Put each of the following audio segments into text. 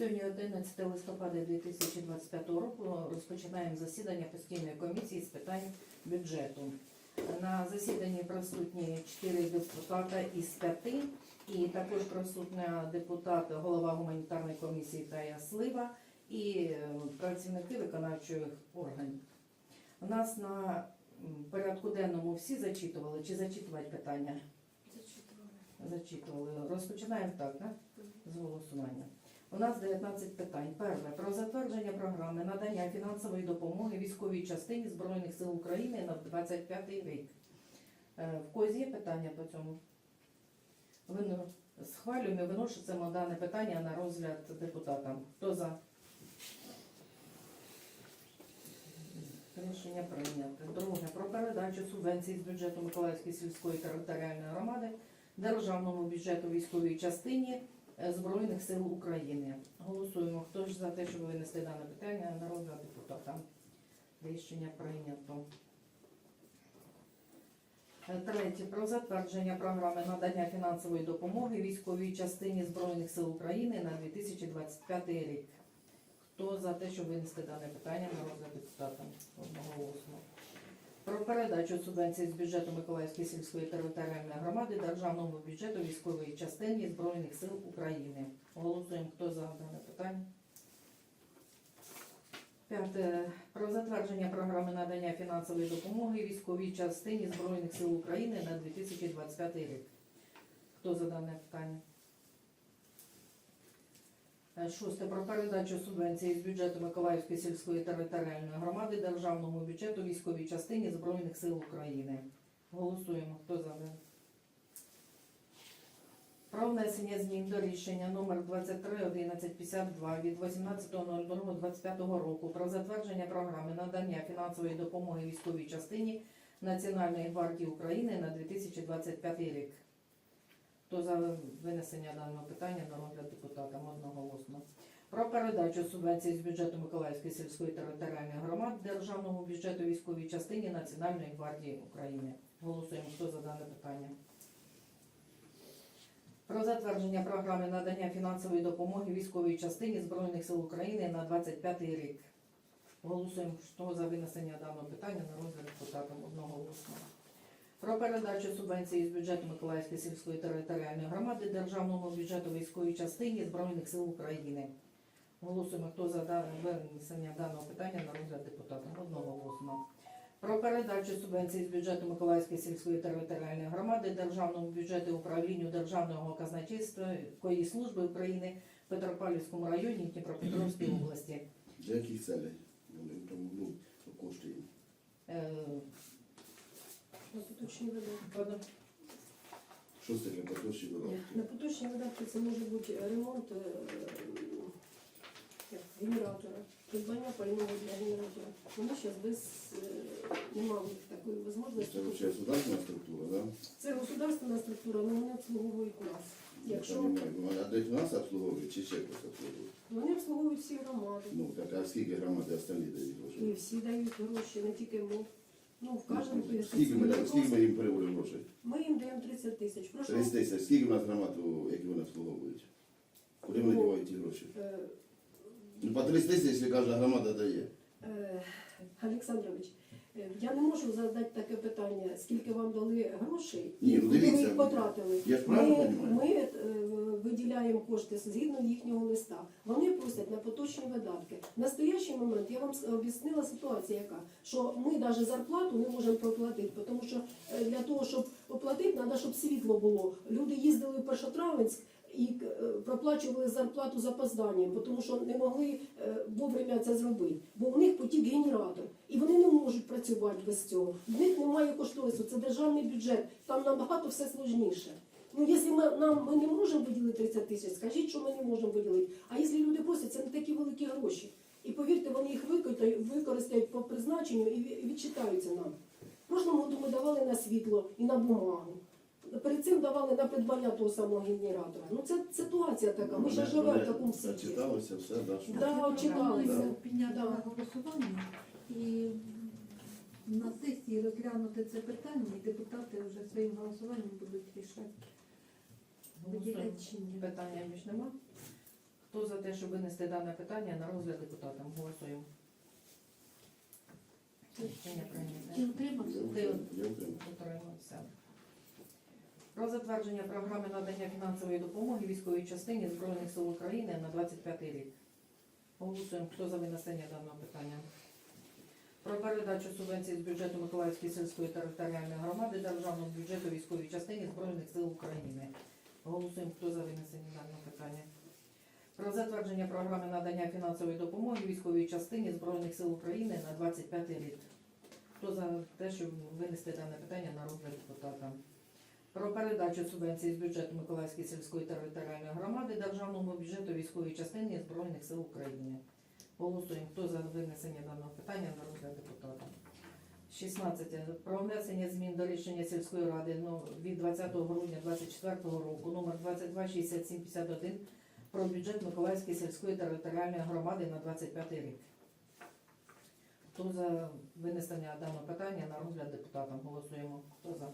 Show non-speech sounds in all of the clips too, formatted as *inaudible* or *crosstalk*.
Сьогодні 11 листопада 2025 року розпочинаємо засідання постійної комісії з питань бюджету. На засіданні присутні 4 депутата із 5, і також присутня депутат, голова гуманітарної комісії Тая Слива і е, працівники виконавчих органів. У нас на порядку денному всі зачитували чи зачитувати питання? Зачитували. Розпочинаємо так, так? З голосування. У нас 19 питань. Перше. Про затвердження програми надання фінансової допомоги військовій частині Збройних сил України на 25 рік. Е, В когось є питання по цьому? Вино... Схвалюємо, і виносимо дане питання на розгляд депутатам. Хто за? Рішення прийнято. Друге. Про передачу субвенцій з бюджету Миколаївської сільської територіальної громади державному бюджету військовій частині Збройних сил України. Голосуємо. Хто ж за те, щоб винести дане питання на розгляд депутата? Рішення прийнято. Е, Третє. Про затвердження програми надання фінансової допомоги військовій частині Збройних сил України на 2025 рік. Хто за те, щоб винести дане питання на розгляд депутата? Одноголосно. Про передачу субвенцій з бюджету Миколаївської сільської територіальної громади державному бюджету військової частині Збройних сил України. Голосуємо, хто за дане питання. П'яте. Про затвердження програми надання фінансової допомоги військовій частині Збройних сил України на 2025 рік. Хто за дане питання? Е, Шосте. Про передачу субвенції з бюджету Миколаївської сільської територіальної громади державному бюджету військовій частині Збройних сил України. Голосуємо. Хто за? Про внесення змін до рішення номер 231152 від 18.02.25 року про затвердження програми надання фінансової допомоги військовій частині Національної гвардії України на 2025 рік. Хто за винесення даного питання на розгляд депутатам одноголосно? Про передачу субвенцій з бюджету Миколаївської сільської територіальної громади державному бюджету військовій частині Національної гвардії України. Голосуємо, хто за дане питання. Про затвердження програми надання фінансової допомоги військовій частині Збройних сил України на 25 рік. Голосуємо, хто за винесення даного питання на розгляд депутатам одноголосно. Про передачу субвенції з бюджету Миколаївської сільської територіальної громади державному бюджету військовій частині Збройних сил України. Голосуємо, хто за винесення даного питання на розгляд депутатам одноголосно. Про передачу субвенції з бюджету Миколаївської сільської територіальної громади державному бюджету управлінню Державного казначейської служби України в Петропавлівському районі Дніпропетровської області. Для яких целей? Вони там ну, коштує. Е, На поточні видатки. Що це для поточні видатки? На поточні видатки це може бути ремонт е, як, генератора, придбання пального для генератора. Вони зараз без е, немає такої Це можливості. взагалі государственна структура, да? Це государственна структура, але вони обслуговують нас. Якщо понимаю. Ну, а де нас обслуговують чи ще хтось обслуговують? вони обслуговують всі громади. Ну, так а скільки громади остальні дають І всі дають гроші, не тільки ми. Ну, в кожному Скільки ми, скільки ми їм переводимо грошей? Ми їм даємо 30 тисяч. Прошу. 30 тисяч. Скільки в нас громад, у- які вони обслуговують? Куди вони Ну, дівають ті гроші? Е, Ну, по 30 тисяч, якщо кожна громада дає. Е, Олександрович, я не можу задати таке питання, скільки вам дали грошей Ні, ну куди ви дивіться, їх потратили. я ж правильно Ми, розумію? ми е, виділяємо кошти згідно їхнього листа. Вони просять на поточні видатки. В настоящий момент я вам с- об'яснила ситуацію, яка що ми навіть зарплату не можемо проплатити, тому що е, для того, щоб оплатити, треба, щоб світло було. Люди їздили в Першотравенськ. І е, проплачували зарплату з опозданням, тому що не могли е, вовремя це зробити. Бо у них потік генератор, і вони не можуть працювати без цього. В них немає кошторису, це державний бюджет, там набагато все сложніше. Ну, якщо ми, нам, ми не можемо виділити 30 тисяч, скажіть, що ми не можемо виділити. А якщо люди просять, це не такі великі гроші. І повірте, вони їх використають по призначенню і відчитаються нам. В прошлому году ми давали на світло і на бумагу. Перед цим давали на придбання того самого генератора. Ну це ситуація така. Ми ще Вони- живемо в такому світі. Зачиталося все, да, що Да, читалися. Підняти Да. на голосування і на сесії розглянути це питання, і депутати вже своїм голосуванням будуть рішати. Виділяти чи ні. Питання більш нема. Хто за те, щоб винести дане питання на розгляд депутатам? Голосуємо. Рішення прийнято. Ти утримався? Я. Утримався. Про затвердження програми надання фінансової допомоги військовій частині Збройних сил України на 25 рік. Голосуємо, хто за винесення даного питання. Про передачу субвенцій з бюджету Миколаївської сільської територіальної громади державного бюджету військовій частині Збройних сил України. Голосуємо, хто за винесення даного питання. Про затвердження програми надання фінансової допомоги військовій частині Збройних сил України на 25 рік. Хто за те, щоб винести дане питання на розгляд депутата? Про передачу субвенції з бюджету Миколаївської сільської територіальної громади державному бюджету військової частини Збройних сил України. Голосуємо, хто за винесення даного питання на розгляд депутата. 16. Про внесення змін до рішення сільської ради ну, від 20 грудня 2024 року номер 226751 про бюджет Миколаївської сільської територіальної громади на 25 рік. Хто за винесення даного питання на розгляд депутатам? Голосуємо. Хто за?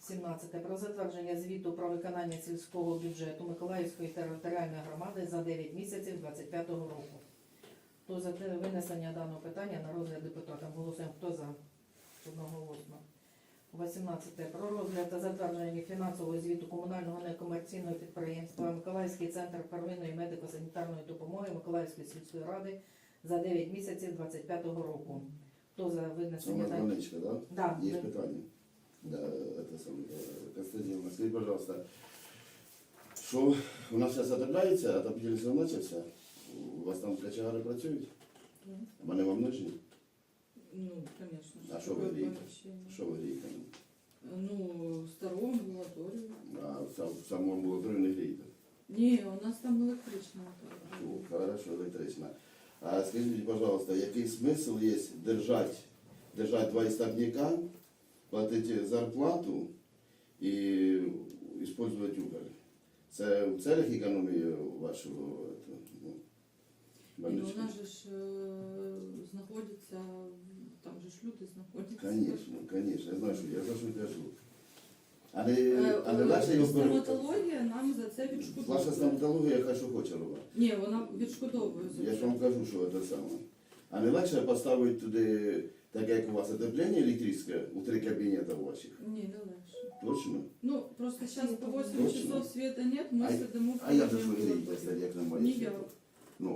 17. Про затвердження звіту про виконання сільського бюджету Миколаївської територіальної громади за 9 місяців 25 року. Хто за винесення даного питання на розгляд депутатам? Голосуємо. Хто за? Одноголосно. 18. Про розгляд та затвердження фінансового звіту комунального некомерційного підприємства Миколаївський центр первинної медико-санітарної допомоги Миколаївської сільської ради за 9 місяців 25 року. Хто за винесення даного? Донечка, да? Это самое. э, Константин, скажи, пожалуйста, що у нас зараз отопляється, сезон начався? У вас там качагари працюють? Вони вам нужні? Ну, конечно. А що ви грієте? Що ви грієте? Ну, старого амбулаторію. А в сам- в самому амбулаторії не грієте? Ні, у нас там електрична. Ну, хорошо, електрична. А скажіть, пожалуйста, який смисл є держати, держати два істопника, платити зарплату і використовувати уголь? Це в целях економії вашого это, ну, Ну, нас же ж е, знаходиться, там же ж люди знаходяться. Конечно, конечно, я знаю, що я за що кажу. А не, Е, а е, легше його? Стоматологія нам за це Ваша відшкодовує. стоматологія хай що хоче робити. Ні, вона відшкодовує Я ж вам кажу, що це саме. А не легше поставити туди, так як у вас отоплення електричне, у три кабінети ваших? Ні, не легше. Точно? Ну, просто зараз по 8 Точно. часов света нет, ми А- сидимо в А я за кухні що грієте, амбулаторії. як немає? Ні, світла? я. Ну,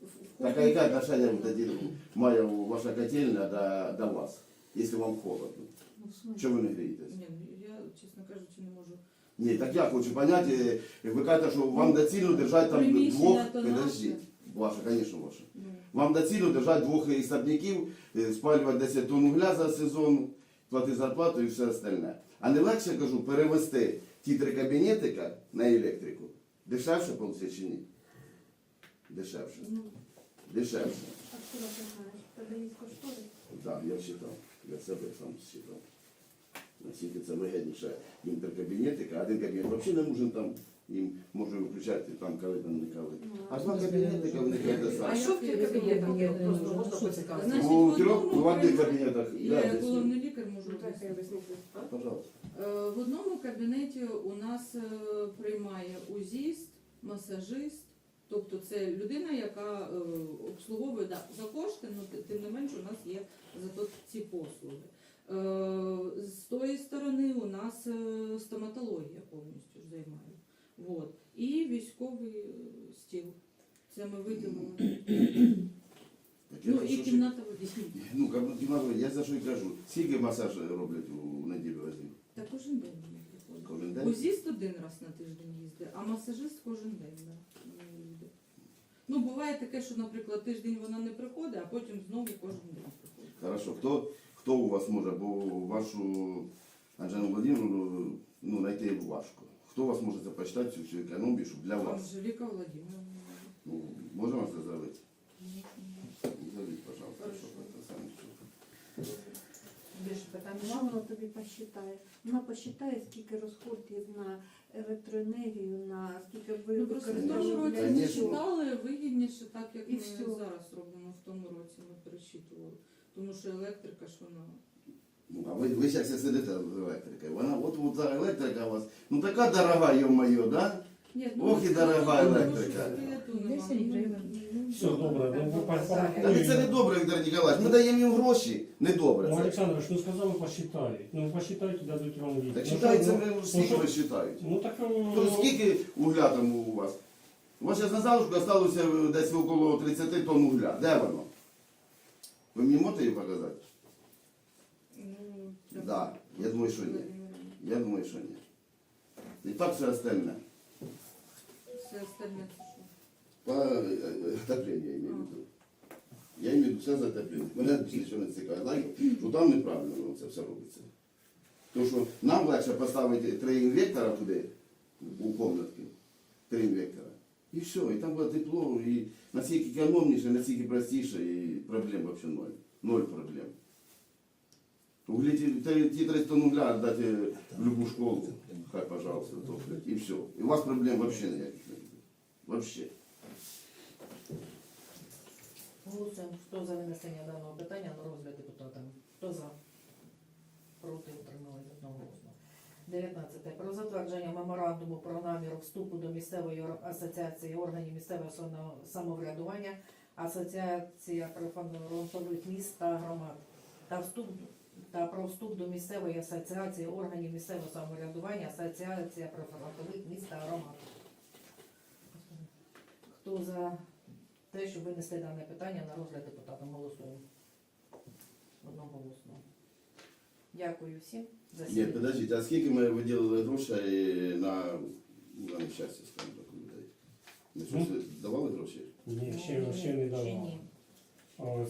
В- в так а кухні- яке отношение вот тоді має ваша котельня до, до вас, якщо вам холодно? Ну, в смислі? Чого ви не грієтесь? Ні, ну, я, чесно кажучи, не можу. Ні, так я хочу поняти, як ви кажете, що вам доцільно держати там Приміщення двох, то підождіть, наше. ваше, звісно, ваше. Ну, Вам доцільно держати двох істопників, е, спалювати 10 тонн угля за сезон, платити зарплату і все остальне. А не легше, кажу, перевести ті три кабінетика на електрику. Дешевше виходить чи ні? Дешевше. ну, Дешевше. А що ти знаєш? Є кошторис? Так, я читав. Я себе сам читав. Наскільки це вигідніше їм три кабінетика, а один кабінет взагалі не нужен там. Їм може виключати там, коли там не коли. А два них це А що в тих кабінетах є? Просто можна поцікавитися? Значить, У в трьох, одному в одних кабінетах. Я я як десь- головний лікар можу об'яснити. Пожалуйста. Е, В одному кабінеті у нас е, приймає узіст, масажист, тобто це людина, яка е, обслуговує да, за кошти, але тим не менше у нас є зато ці послуги. Е, З тої сторони у нас е, стоматологія повністю ж займає. Вот. І військовий е, стіл. Це ми виділили. Ну і кімната водій. Ну, кімната, я за що й кажу. Скільки масаж роблять у неділю разів? Та кожен день вони приходять. Кожен день? Узіст один раз на тиждень їздить, а масажист кожен день да, їздить. Ну, буває таке, що, наприклад, тиждень вона не приходить, а потім знову кожен день приходить. Хорошо. Хто, хто у вас може, бо вашу Анжену Владимировну ну, знайти важко. Хто вас може це почитати цю всю економію, щоб для вас? Анжеліка Владимировна. Ну, можемо це зробити? Зробіть, пожалуйста, Хорошо. щоб це саме. Більше питань Що воно тобі посчитає? Вона посчитає, скільки розходів на електроенергію, на скільки ви Ну, просто в тому році ми Конечно. читали вигідніше, так як І ми всьо. зараз робимо в тому році, ми пересчитували. Тому що електрика ж вона. Ну, а ви, ви зараз сидите з електрикою. Вона, от, от та електрика у вас, ну така дорога, йо-моє, да? Ні, ну, Ох, і дорога ну, електрика. ну, 10 ну. Все, добре, ну ви. Та це не добре, Віктор Ніколаєвич. Ми даємо їм гроші, не добре. Ну, Це. Олександрович, ну сказали, посчитають. Ну, посчитайте, дадуть вам відповідь. Так читається, ну, скільки що- ви читають. Ну так... То скільки угля там у вас? У вас зараз на залишку залишилося десь около 30 тонн угля. Де воно? Ви мені можете її показати? Да, я думаю, що ні. Я думаю, що ні. І так все остальне. Все остальне це що? По е, е, отоплению я имею в виду. Я имею в виду все за отоплення. Мене нічого не цікавить. Що там неправильно воно це все робиться. Тому що нам легше поставити три інвектора туди, у комнатки, три інвектора. І все, і там буде тепло, і наскільки економніше, наскільки простіше, і проблем взагалі ноль. Ноль проблем. Углі ті, ті, ті 30 тонн в любу школу, хай, пожалуйста, топлять. І все. І у вас проблем взагалі ніяких не буде. Вообще. Голосуємо. Хто за винесення даного питання на розгляд депутатам? Хто за? Проти утримались одноголосно. 19. Про затвердження меморандуму про намір вступу до місцевої асоціації органів місцевого самоврядування, Асоціація прифронтових міст та громад та вступ та про вступ до місцевої асоціації органів місцевого самоврядування, Асоціація прифронтових міст та громад. Хто за те, щоб винести дане питання на розгляд депутатам голосуємо. Одноголосно. Дякую всім за Ні, сьогодні. подождіть, а скільки ми виділили грошей на, на нещастя, скажімо так, людей? Ми щось давали гроші? Ні, ще, ще не Ще давали. ні.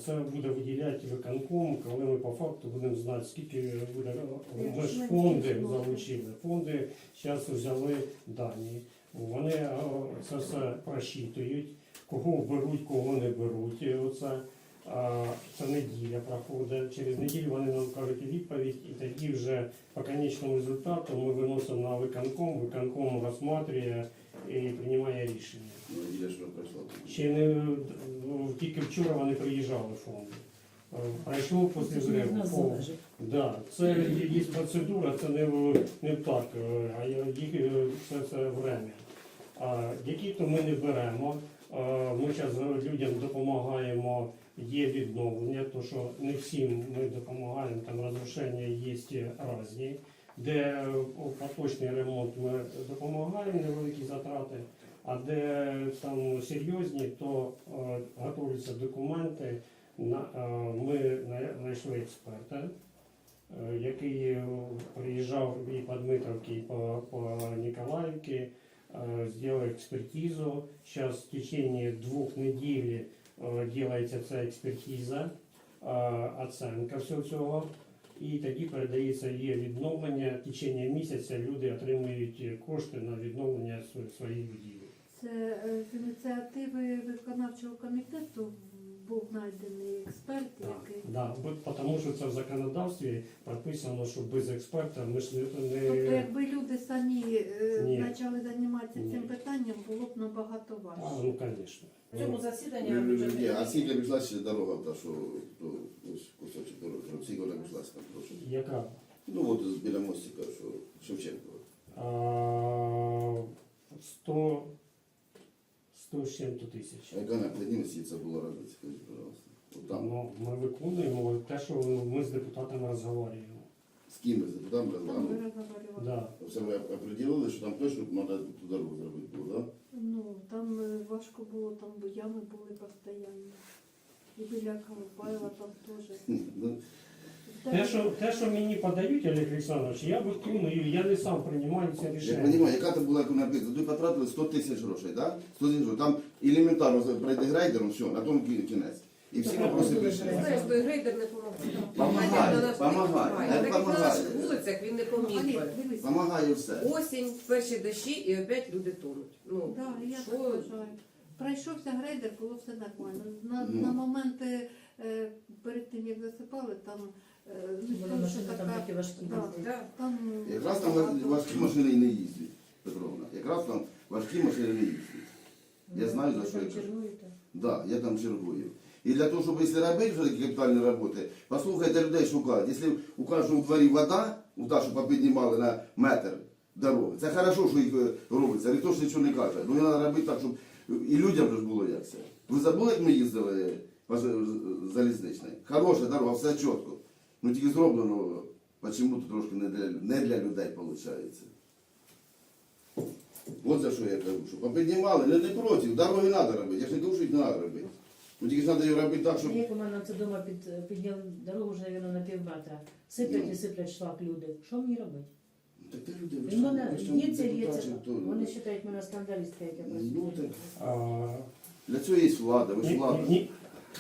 Це буде виділяти виконком, коли ми по факту будемо знати, скільки буде. Ми ж фонди залучили. Фонди зараз взяли дані. Вони це все просчитують, кого беруть, кого не беруть. Оце, а, це неділя проходить. Через неділю вони нам кажуть відповідь, і тоді вже по конечному результату ми виносимо на виконком, виконком розсматриває і приймає рішення. Ну, пройшла. Ще не ну, тільки вчора вони приїжджали фонди. Е, Пройшло після зриву. фонд. Да, це є, є процедура, це не, в- не так, е, а їх е, це, це время. А які то ми не беремо. Е, Ми зараз людям допомагаємо, є відновлення, то що не всім ми допомагаємо, там розрушення є різні. Де поточний ремонт ми допомагаємо, невеликі затрати, а де там серйозні, то е, готуються документи. Е, ми знайшли експерта, е, який приїжджав і по Дмитровці, і по, по Ніколаївці, зробив експертизу. Зараз в течение двох е, робиться ця експертиза, оцінка всього цього. І тоді передається є відновлення. В течение місяця люди отримують кошти на відновлення своїх будівель. Це е, з ініціативи виконавчого комітету був знайдений експерт, який Да, тому що це в законодавстві прописано, що без експерта ми ж не, Тобто, якби люди самі е, Ні. почали займатися цим питанням, було б набагато а, ну звісно. В цьому засіданні Ні, а скільки пішла ще дорога, та що то, ось кусочок дороги, скільки вона пішла там грошей? Яка? Ну от біля мостика, що Шевченко. А, 100, 100 з чим-то тисяч. А яка на одній це була разниця, скажіть, пожалуйста. От там. Ну, ми виконуємо те, що ми з депутатами розговорюємо. З ким ви там Там розмовляли? Да. Все ви определили, що там точно треба ту дорогу зробити було, так? Ну, там е, важко було, там бо ями були постійно. І біля Карпаєва там теж. Ну, Те, що, те, що мені подають, Олег Олександрович, я виконую, я не сам приймаю це Я рішення. розумію, яка це була написано, ви потратили 100 тисяч грошей, так? 100 тисяч грошей. Там елементарно пройде грейдером, все, на тому кі- кінець. І всі вопроси. Знаєш, той грейдер не помогає. Помагає, помагає, як на помагає. наших вулицях він не поміг би. Помагає все. Осінь, перші дощі і опять люди тонуть. Ну, Да, я так вважаю. Пройшовся грейдер, було все нормально. На, Ну. на момент е, е, перед тим, як засипали, там, е, ну, там ще така, да, Да. там Якраз там важкі машини і не їздять, Петровна. Якраз там важкі машини не їздять. Я знаю, за що я кажу. Да, я там чергую. І для того, щоб якщо робити вже такі капітальні роботи, послухайте людей шукають. Якщо у кожному дворі вода, у та, що попіднімали на метр, дороги. Це хорошо, що їх е, робиться, ніхто ж нічого не каже. Ну треба робити так, щоб і людям же ж було як це. Ви забули, як ми їздили по ж- залізничній? Хороша дорога, все чітко. Ну тільки зроблено, чому-то трошки не для, не для людей виходить. От за що я кажу, що попіднімали, не, не проти, дороги треба робити. Я ж не кажу, що їх не треба робити. Ну тільки треба робити так, щоб. Як у мене це вдома під, підняли дорогу вже, мабуть, на пів метра. Сиплять і сиплять шлак люди. Що мені робити? Так ти люди, І мене є це, є це. Вони вважають мене скандалістка, як я Ну працюю. так, А, для цього є влада, ви ж Ні, влада. ні,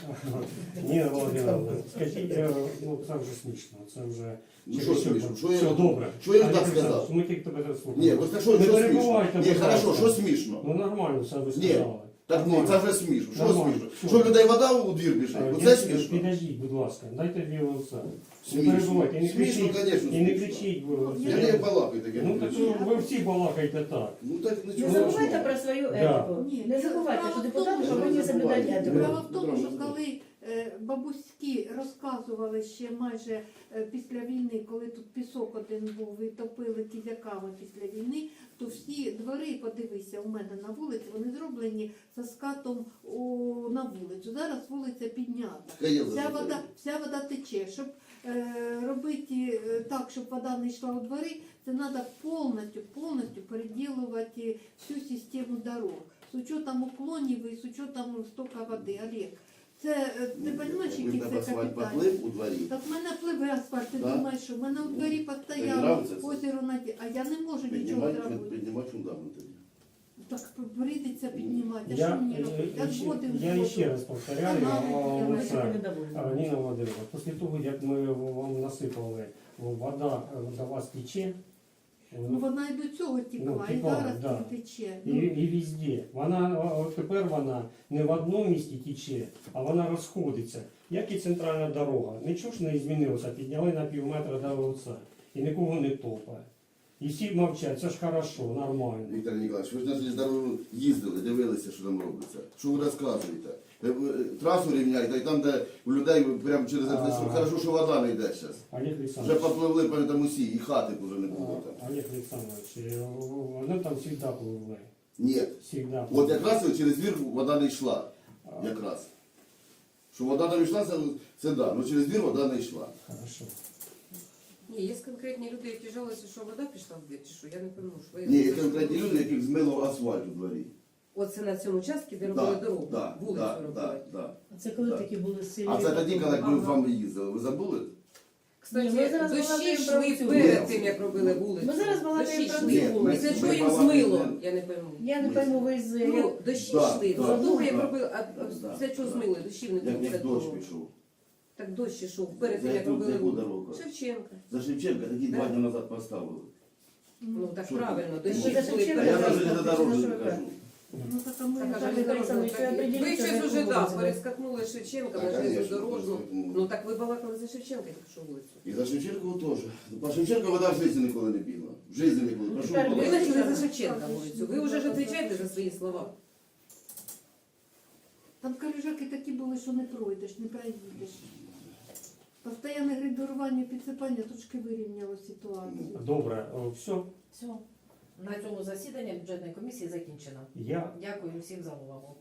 *laughs* Ніна Володимировна, скажіть, е, ну це вже смішно, це вже Ну, що смішно? Що я- Все добре. що я так сказав? Ми тільки тебе Ні, слухаємо. просто що, Не що смішно? перебувайте, Ні, будь хорошо, ласка. що смішно? Ну нормально все ви Ні. сказали. Так ну це вже смішно. Що Нормально. смішно? Що людей вода у двір біжить? Е, Оце смішно. Підождіть, будь ласка, дайте дві оце. Не Смішно. перебувайте, і не Смішно, кричіть, звісно, і не смішно. кричіть. Я не балакаю таке. Ну так кричу. ви всі балакаєте так. Ну так Не нічого. забувайте страшного. про свою Да. етику. Ні, Не забувайте, що депутати повинні що- соблюдати етику. Справа в тому, що коли е, бабуськи розказували ще майже е, після війни, коли тут пісок один був і топили кізяками після війни, то всі двори, подивися, у мене на вулиці, вони зроблені за скатом у, на вулицю. Зараз вулиця піднята. Вся вода, вся вода тече. Щоб е, робити е, так, щоб вода не йшла у двори, це треба повністю, повністю переділувати всю систему дорог. З учетом уклонів і з учетом стока води. Олег, це е, ти розумієш, які тебе це асфальт капітальні? поплив у дворі. Так в мене пливе асфальт, ти Да? думаєш, що в мене у дворі нравиться це? озеро наді, а я не можу нічого Піднімати, зробити. піднімати фундамент. тоді. Так прийдеться піднімати, а Я, що мені е, робити? Я згоден я згоден. ще раз повторяю, Канали, а, я а, Ніна Володимировна, після того, як ми вам насипали, вода е, до вас тече, Ну вона і до цього текла, і зараз да. тече. І, Ну, і везде. Вона от тепер вона не в одному місці тече, а вона розходиться. Як і центральна дорога. Нічого ж не змінилося, підняли на пів метра до оце. І нікого не топає. І всі мовчать, це ж хорошо, нормально. Віктор Ніколаївич, ви ж на железнодорожну їздили, дивилися, що там робиться. Що ви розказуєте? Е, е, Трасу рівняєте, і там, де у людей прямо через А. хорошо, що вода не йде зараз. Олег Вже попливли перед там усі, і хати вже не було там. а, Олег Олександрович, е, вони там завжди пливли. Ні. Всегда. От якраз через двір вода не йшла. Якраз. Що вода там йшла, це, це да, але через двір вода не йшла. Хорошо. Ні, є конкретні люди, які жалуються, що вода пішла в двір, чи що, я не пойму, що ви... Ні, є конкретні люди, яких змило асфальт у дворі. Оце на цьому участку, де робили Да, дорогу, да, вулицю да, робили. да, да. Це коли Так. такі були сильні. А це тоді, коли ми Ага. вами їздили, ви забули? Кстати, Ні, ми зараз дощі балакаємо йшли цю перед вулицю. тим, як робили вулицю. Ми зараз балакаємо Дощі про йшли. цю вулицю. Після чого Ми їм балакаємо- змило, я не пойму. Я не пойму, ви з... Ну, дощі Да, йшли, да, задовго як да. робили, а а Да, після чого да. змили, дощів не було. Як, як дощ того. пішов. Так дощ ішов, перед За тим, як яку- за робили яку вулицю. дорогу? Шевченка. За Шевченка такі два дні назад поставили. Ну так Що правильно, ти? дощі Ну, за йшли Шевченка А я перед за Шевченка. тим. железнодорожник Шевченка. кажу. Ну так а ми Так, а железнодорожна Олександрович, так і- ви щось уже да, перескакнули Шевченка на конечно, железнодорожну. Ну так ви балакали за Шевченка, тільки що вулицю. І за Шевченкову теж. По Шевченку вода в житті ніколи не бігла. В житті ніколи. Прошу Тепер Ви почали за Шевченка вулицю. Ви вже ж відповідаєте за свої слова. Там калюжаки такі були, що не пройдеш, не проїдеш. Постоянне грейдерування, підсипання трошки вирівняло ситуацію. Добре, все. Все. На цьому засідання бюджетної комісії закінчено. Я Дякую всім за увагу.